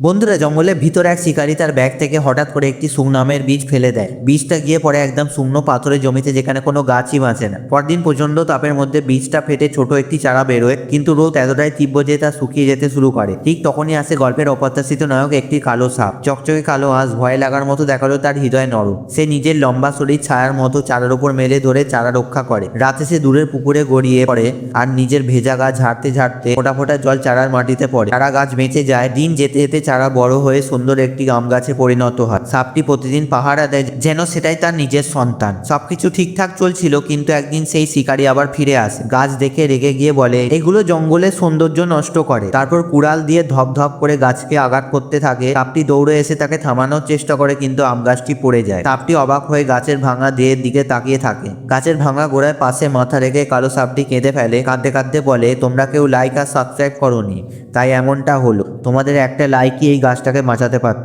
বন্ধুরা, জঙ্গলের ভিতরে এক শিকারী তার ব্যাগ থেকে হঠাৎ করে একটি সুনামের বীজ ফেলে দেয়। বীজটা গিয়ে পড়ে একদম শুকনো পাথরের জমিতে যেখানে কোনো গাছই বাঁচে না। পরদিন প্রচণ্ড তাপের মধ্যে বীজটা ফেটে ছোট একটি চারা বেরোয়, কিন্তু রোদ এতটাই তীব্র যে তা শুকিয়ে যেতে শুরু করে। ঠিক তখনই আসে গল্পের অপ্রত্যাশিত নায়ক একটি কালো সাপ। চকচকে কালো আঁশ, ভয় লাগার মতো দেখাল তার হৃদয় নরম। সে নিজের লম্বা শরীর, ছায়ার মতো চারার উপর মেলে ধরে চারা রক্ষা করে। রাতে সে দূরের পুকুরে গড়িয়ে পড়ে আর নিজের ভেজা গাছ ঝাড়তে ঝাড়তে ফোটা ফোটা জল চারার মাটিতে পড়ে। চারা গাছ বেঁচে যায়, দিন যেতে যেতে চারা বড় হয়ে সুন্দর একটি আম গাছে পরিণত হয়। সাপটি প্রতিদিন পাহারা দেয়, যেন সেটাই তার নিজের সন্তান। সবকিছু ঠিকঠাক চলছিল, কিন্তু একদিন সেই শিকারী আবার ফিরে আসে। গাছ দেখে রেগে গিয়ে বলে, এগুলো জঙ্গলের সৌন্দর্য নষ্ট করে। তারপর কুড়াল দিয়ে ধপ ধপ করে গাছকে আঘাত করতে থাকে। সাপটি দৌড়ে এসে তাকে থামানোর চেষ্টা করে, কিন্তু আম গাছটি পড়ে যায়। সাপটি অবাক হয়ে গাছের ভাঙা দেহের দিকে তাকিয়ে থাকে। গাছের ভাঙা গোড়ায় পাশে মাথা রেখে কালো সাপটি কেঁদে ফেলে। কাঁদতে কাঁদতে বলে, তোমরা কেউ লাইক আর সাবস্ক্রাইব করনি, তাই এমনটা হলো। তোমাদের একটা লাইকই এই গাছটাকে বাঁচাতে পারত।